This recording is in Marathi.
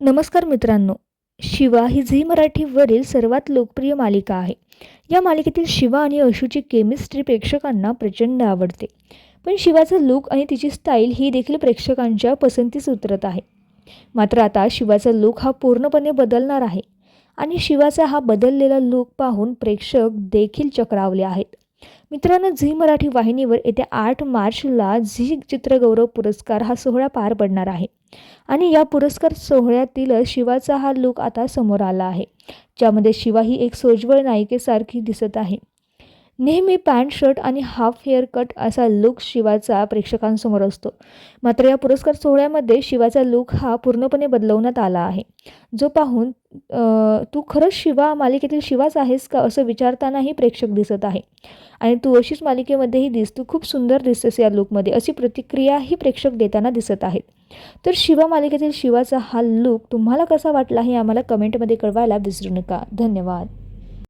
नमस्कार मित्रांनो शिवा ही झी मराठीवरील सर्वात लोकप्रिय मालिका आहे. या मालिकेतील शिवा आणि अशूची केमिस्ट्री प्रेक्षकांना प्रचंड आवडते. पण शिवाचा लुक आणि तिची स्टाईल ही देखील प्रेक्षकांच्या पसंतीस उतरत आहे. मात्र आता शिवाचा लुक हा पूर्णपणे बदलणार आहे आणि शिवाचा हा बदललेला लुक पाहून प्रेक्षक देखील चक्रावले आहेत. मित्रांनो झी मराठी वाहिनीवर येत्या आठ मार्चला झी चित्रगौरव पुरस्कार हा सोहळा पार पडणार आहे. आणि या पुरस्कार सोहळ्यातील शिवाचा हा लुक आता समोर आला आहे. ज्यामध्ये शिवा ही एक सोज्वळ नायिकेसारखी दिसत आहे. नेहमी पॅन्ट शर्ट आणि हाफ हेअर कट असा लुक शिवाचा प्रेक्षकांसमोर असतो. मात्र या पुरस्कार सोहळ्यामध्ये शिवाचा लुक हा पूर्णपणे बदलवण्यात आला आहे. जो पाहून तू खरंच शिवा मालिकेतील शिवाच आहेस का असं विचारतानाही प्रेक्षक दिसत आहे. आणि तू अशीच मालिकेमध्येही दिस तू खूप सुंदर दिसतेस या लुकमध्ये अशी प्रतिक्रियाही प्रेक्षक देताना दिसत आहेत. तर शिवा मालिकेतील शिवाचा हा लूक तुम्हाला कसा वाटला हे आम्हाला कमेंटमध्ये कळवायला विसरू नका. धन्यवाद.